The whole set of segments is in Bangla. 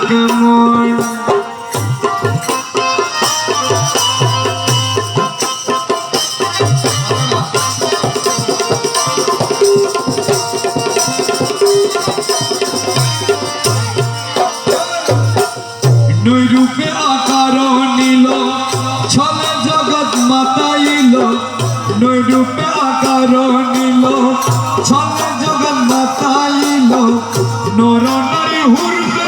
কেমন নৈরূপে আকার নিল, ছলে জগৎ মাতাইল নৈরূপে আকার নিল ছলে জগৎ মাতাইল নর নারী হুর ফেরেশতা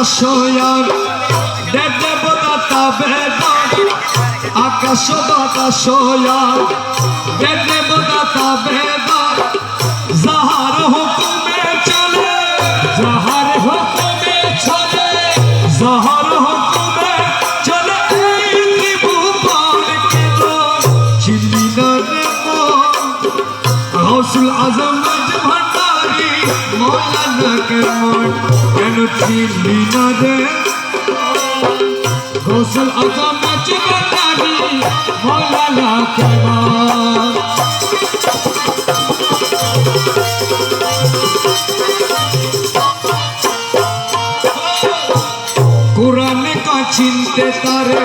বাতাস আর দেবতা তাবেদার আকাশ বাতাস আর দেবতা তাবেদার যাহার হুকুমে চলে, যাহার হুকুমে চলে, যাহার হুকুমে চলে, এই ত্রিভুবন কেন চিনি না রে মন। গৌসুল আজম ভান্ডারি মৌলানা কেন চিনলি না রে? গৌসুল আজম ভান্ডারি মৌলানা কেমন কোরআনে কা চিনতে তারে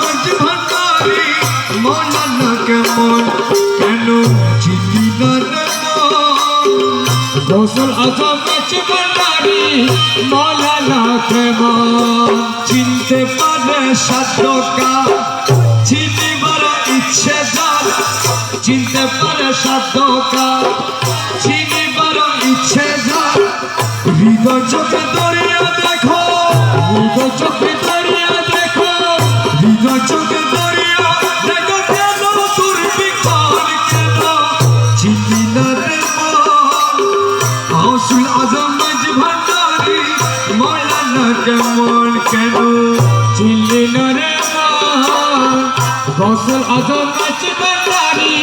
গৌসুল আজম ভান্ডারি মৌলানা কেমন চিনতে পারে সাধকা চিনিবার ইচ্ছে যার। চিনতে পারে সাধকা চিনিবার ইচ্ছে যার। হৃদয় চোখে দরিয়া দেখো, হৃদয় চোখে দরিয়া দেখো। হৃদয় চোখে গৌসুল আজম মজ ভান্ডারি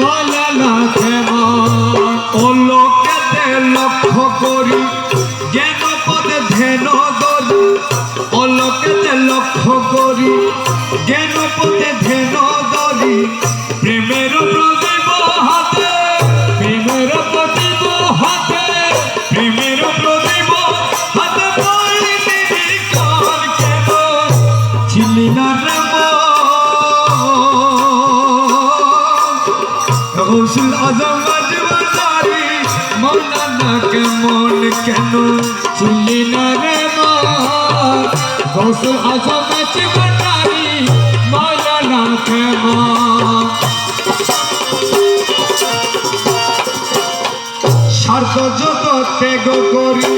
মৌলানা কেমন ও লোকেতে লক্ষ্য করি, জ্ঞান পদে ধ্যান ধরি ও লোকেতে লক্ষ্য করি, জ্ঞান গৌসুল আজম মজবারি মৌলানা কেমন কেন চিনি না রে গৌসুল আজম মজবারি মৌলানা কেমন? স্বার্থ যত ত্যাগ করি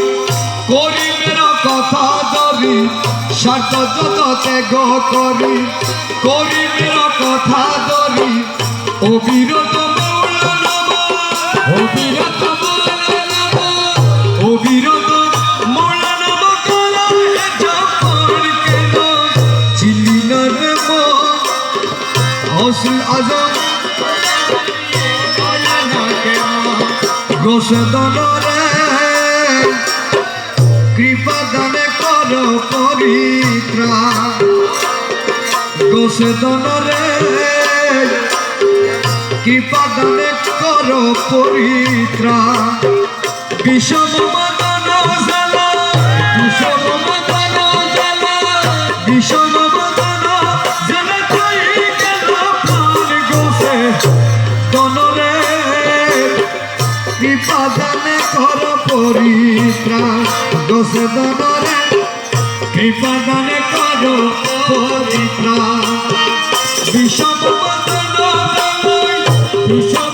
করি মেরা কথা ধরি। স্বার্থ যত ত্যাগ করি করি মেরা কথা ধরি। অবিরত হৌসুল আজম গোসদনরে কৃপা দানে কর পবিত্রা গোসদনরে কৃপা দানে কর পবিত্রা বিষম মদন জালা বিষম মদন জালা বিষম মদন জালা প্রাণ গোসে? দনরে কৃপা কর পরিত্রাণ গোসে দনরে কৃপা কর পরিত্রাণ বিষম মদন বিষম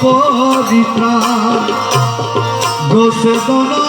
কর গোসে দন